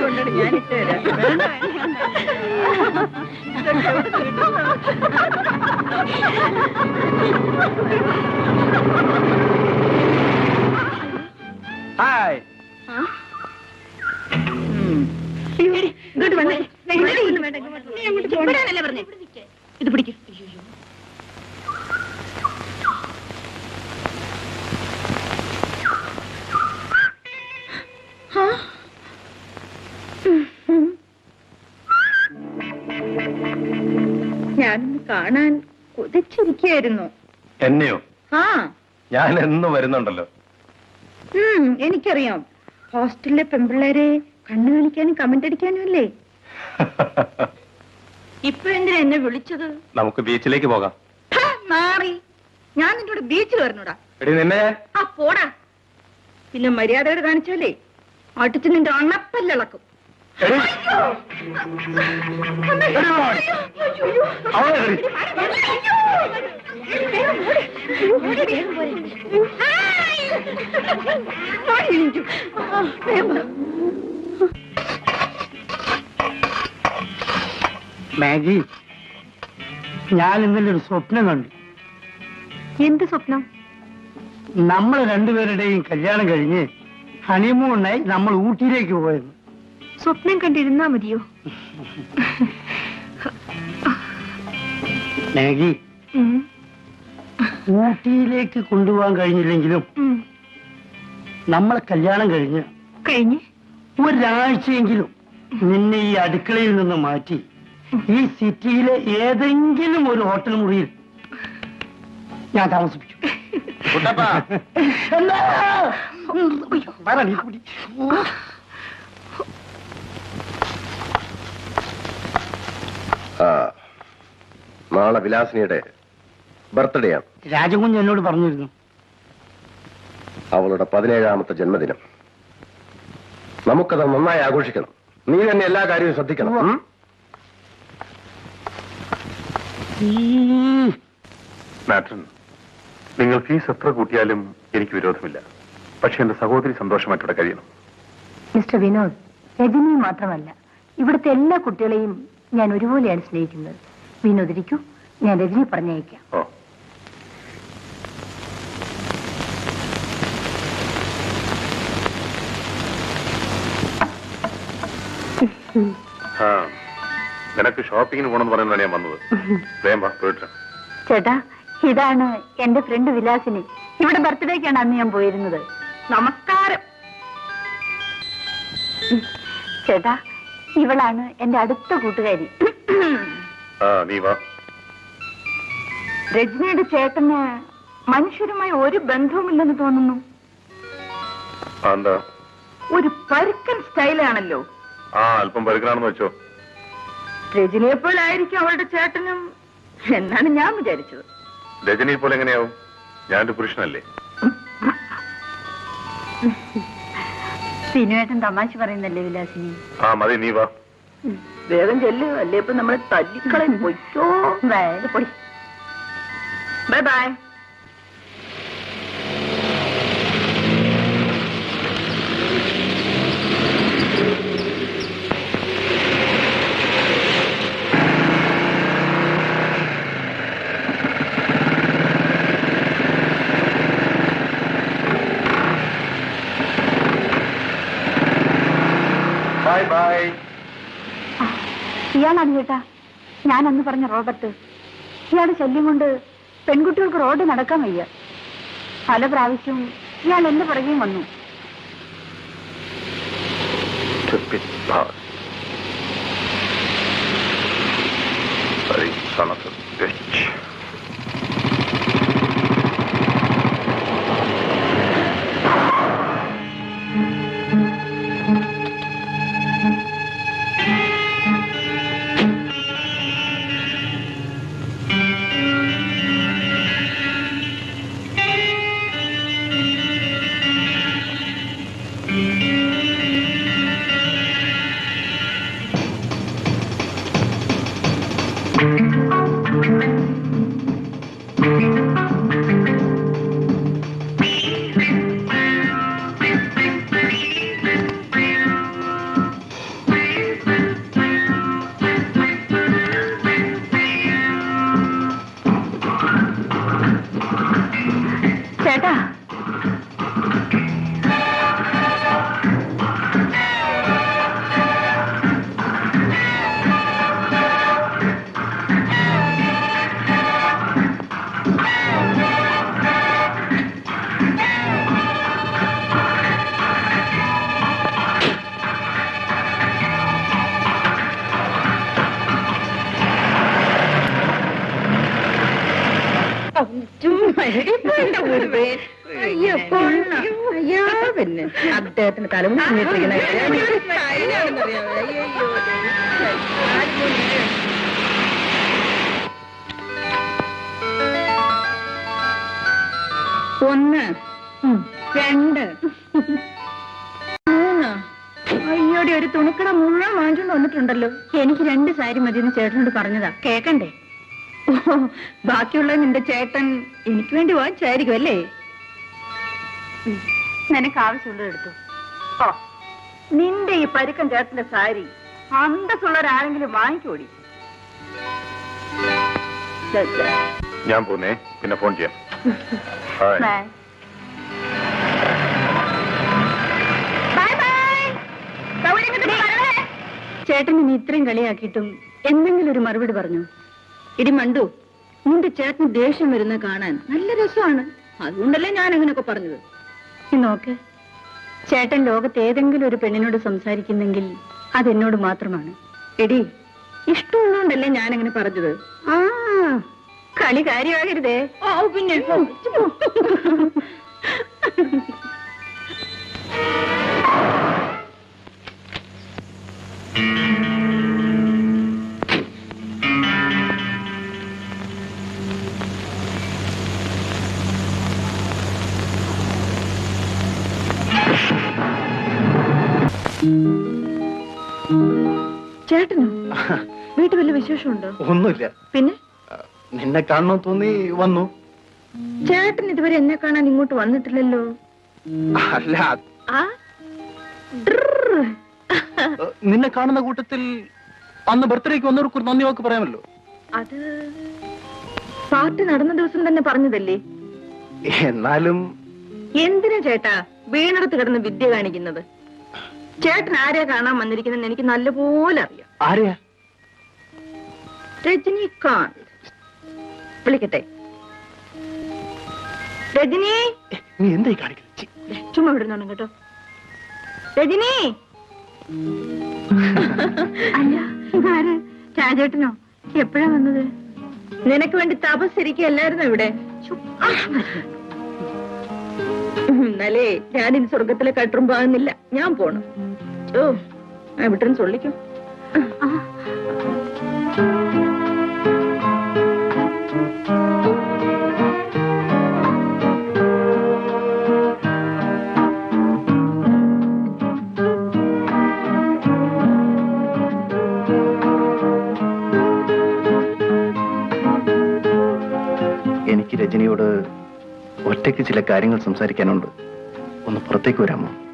കൊണ്ടുവരൂ, ഞാൻ ഇട്ട് തരാം. വേണ്ട, കാണാൻ കൊതിച്ചിരിക്കുകയായിരുന്നു. എന്നെയോ? ആ. ഞാൻ എന്ന് വരുന്നുണ്ടല്ലോ. എനിക്കറിയാം. ഹോസ്റ്റലിലെ പെമ്പിള്ളേരെ കണ്ണു കാണിക്കാനും കമന്റ് അടിക്കാനും അല്ലേ? ഇപ്പൊ എന്തിനാ എന്നെ വിളിച്ചത്? നമുക്ക് ബീച്ചിലേക്ക് പോകാം. മാറി. ഞാൻ നിന്നോട് ബീച്ചിൽ വരണോടാ. ആ പോടാ. പിന്നെ മര്യാദയോട് കാണിച്ചല്ലേ അടുത്ത് നിന്റെ അണപ്പല്ലിളക്കും മാഗി ഞാൻ ഇന്നലെ ഒരു സ്വപ്നം കണ്ടു. എന്ത് സ്വപ്നം? നമ്മൾ രണ്ടുപേരുടെയും കല്യാണം കഴിഞ്ഞ് ഹണിമൂണിനായി നമ്മൾ ഊട്ടിയിലേക്ക് പോയിരുന്നു. സ്വപ്നം കണ്ടിരുന്നാ മതിയോ? മാഗി ഊട്ടിയിലേക്ക് കൊണ്ടുപോകാൻ കഴിഞ്ഞില്ലെങ്കിലും നമ്മളെ കല്യാണം കഴിഞ്ഞ് കഴിഞ്ഞ്? ഒരാഴ്ചയെങ്കിലും നിന്നെ ഈ അടുക്കളയിൽ നിന്ന് മാറ്റി ഈ സിറ്റിയിലെ ഏതെങ്കിലും ഒരു ഹോട്ടൽ മുറിയിൽ ഞാൻ താമസിപ്പിക്കും കുട്ടപ്പാ. എന്താ? കൂടി. നാളെ വിലാസിനിയുടെ ബർത്ത്ഡേ ആണ്. രാജകുഞ്ഞ് എന്നോട് പറഞ്ഞിരുന്നു. അവളുടെ പതിനേഴാമത്തെ ജന്മദിനം. നമുക്കത് നന്നായി ആഘോഷിക്കണം. നീ തന്നെ എല്ലാ കാര്യവും ശ്രദ്ധിക്കണം. ഉം? നിങ്ങൾ ഫീസ് എത്ര കൂട്ടിയാലും എനിക്ക് വിരോധമില്ല. പക്ഷെ എന്റെ സഹോദരി സന്തോഷമായിട്ടിവിടെ കഴിയണം. മിസ്റ്റർ വിനോദ് രജനി മാത്രമല്ല ഇവിടുത്തെ എല്ലാ കുട്ടികളെയും ഞാൻ ഒരുപോലെയാണ് സ്നേഹിക്കുന്നത് വിനോദിരിക്കൂ ഞാൻ രജനി പറഞ്ഞയക്കാം. ഓ. ആ നിനക്ക് ഷോപ്പിങ്ങിന് പോകണമെന്ന് പറയുന്നതാണ് ഞാൻ വന്നത്. വേഗം വാ പോയിട്ട് ചേട്ടാ ഇതാണ് എന്റെ ഫ്രണ്ട് വിലാസിനി. ഇവിടെ ബർത്ത്ഡേക്കാണ് അന്ന് ഞാൻ പോയിരുന്നത്. നമസ്കാരം. ചേട്ടാ ഇവളാണ് എന്റെ അടുത്ത കൂട്ടുകാരി. ആ നീ വാ. രജനിയുടെ ചേട്ടന് മനുഷ്യരുമായി ഒരു ബന്ധവുമില്ലെന്ന് തോന്നുന്നു. ഒരു പരുക്കൻ സ്റ്റൈലാണല്ലോ. ആ അല്പം പരുക്കനാണെന്ന് വെച്ചോ. രജനിയെ പോലായിരിക്കും അവളുടെ ചേട്ടനും എന്നാണ് ഞാൻ വിചാരിച്ചത്. രജനി പോലെ എങ്ങനെയാവും ഞാനൊരു പുരുഷനല്ലേ? സിനുവേട്ടൻ തമാശ പറയുന്നല്ലേ വിലാസിനി? ആ മതി നീ വാ. വേഗം ചെല്ലു അല്ലേ? ഇപ്പൊ നമ്മളെ തല്ലിക്കളയും. പൊയ്ക്കോ. Bye. Bye bye bye bye ഇയാളാണ് ചേട്ടാ. ഞാൻ അന്ന് പറഞ്ഞ റോബർട്ട്. ഇയാളുടെ ശല്യം കൊണ്ട് പെൺകുട്ടികൾക്ക് റോഡ് നടക്കാൻ വയ്യ. പല പ്രാവശ്യവും ഇയാൾ എന്റെ പുറകെയും വന്നു. Bitch. അദ്ദേഹത്തിന് തലമുടി ഒന്ന് രണ്ട് മൂന്ന്. അയ്യോടെ ഒരു തുണിക്കട മുഴുവൻ വാങ്ങിച്ചോണ്ട് വന്നിട്ടുണ്ടല്ലോ. എനിക്ക് രണ്ട് സാരി മതി എന്ന് ചേട്ടനോട് പറഞ്ഞതാ. കേക്കണ്ടേ? ഓ, ബാക്കിയുള്ള നിന്റെ ചേട്ടൻ എനിക്ക് വേണ്ടി വാങ്ങിച്ചായിരിക്കും അല്ലേ? നിനക്ക് ആവശ്യമുള്ളത് എടുത്തു. നിന്റെ ഈ പരുക്കൻ ചേട്ടന്റെ സാരി അന്തസ്സുള്ളവരാരെങ്കിലും വാങ്ങിക്കോടി. ഞാൻ പോന്നേ. പിന്നെ ഫോൺ ചെയ്യാം. ചേട്ടൻ ഇനി ഇത്രയും കളിയാക്കിയിട്ടും എന്തെങ്കിലും ഒരു മറുപടി പറഞ്ഞു? ഇടി മണ്ടു നിന്റെ ചേട്ടന് ദേഷ്യം വരുന്ന കാണാൻ നല്ല രസമാണ്. അതുകൊണ്ടല്ലേ ഞാൻ അങ്ങനെയൊക്കെ പറഞ്ഞത് നോക്ക്. ചേട്ടൻ ലോകത്ത് ഏതെങ്കിലും ഒരു പെണ്ണിനോട് സംസാരിക്കുന്നെങ്കിൽ അതെന്നോട് മാത്രമാണ്. എടി ഇഷ്ടമുള്ളതുകൊണ്ടല്ലേ ഞാൻ അങ്ങനെ പറഞ്ഞത്? ആ കളി കാര്യമാകരുതേ. ഓ പിന്നെ. ചേട്ടനോ? വീട്ടിൽ വല്ല വിശേഷമുണ്ടോ? ഒന്നുമില്ല. പിന്നെ? നിന്നെ കാണണം തോന്നി വന്നു. ചേട്ടൻ ഇതുവരെ എന്നെ കാണാൻ ഇങ്ങോട്ട് വന്നിട്ടില്ലല്ലോ. അല്ല. നിന്നെ കാണുന്ന കൂട്ടത്തിൽ അന്ന് ബർത്ത്ഡേക്ക് വന്നവർക്ക് ഒരു നന്ദി വാക്ക് പറയാമല്ലോ. അത് പാർട്ടി നടന്ന ദിവസം തന്നെ പറഞ്ഞതല്ലേ? എന്നാലും എന്തിനാ ചേട്ടാ വീണടത്ത് കിടന്ന് വിദ്യ കാണിക്കുന്നത്? ചേട്ടൻ ആരെയാ കാണാൻ വന്നിരിക്കുന്നത് എനിക്ക് നല്ലപോലെ അറിയാം. ആരെയാ? രജനികാന്ത് വിളിക്കട്ടെ. രജനി? നീ എന്തായി കാണിക്കുന്നത് ചുമ്മാ വിടുന്നോണം കേട്ടോ. രജനി? അല്ല ഇതാര്? രാജേട്ടനോ? എപ്പോഴാ വന്നത്? നിനക്ക് വേണ്ടി തപസ്സിരിക്കല്ലായിരുന്നു ഇവിടെ? എന്നാലേ ഞാൻ ഇനി സ്വർഗത്തിലെ കട്ടും പോകുന്നില്ല. ഞാൻ പോണം. ഓ ആ വിട്ടും സൊള്ളിക്കും. എനിക്ക് രജനിയോട് ഒറ്റയ്ക്ക് ചില കാര്യങ്ങൾ സംസാരിക്കാനുണ്ട്. ഒന്ന് പുറത്തേക്ക് വരാമോ?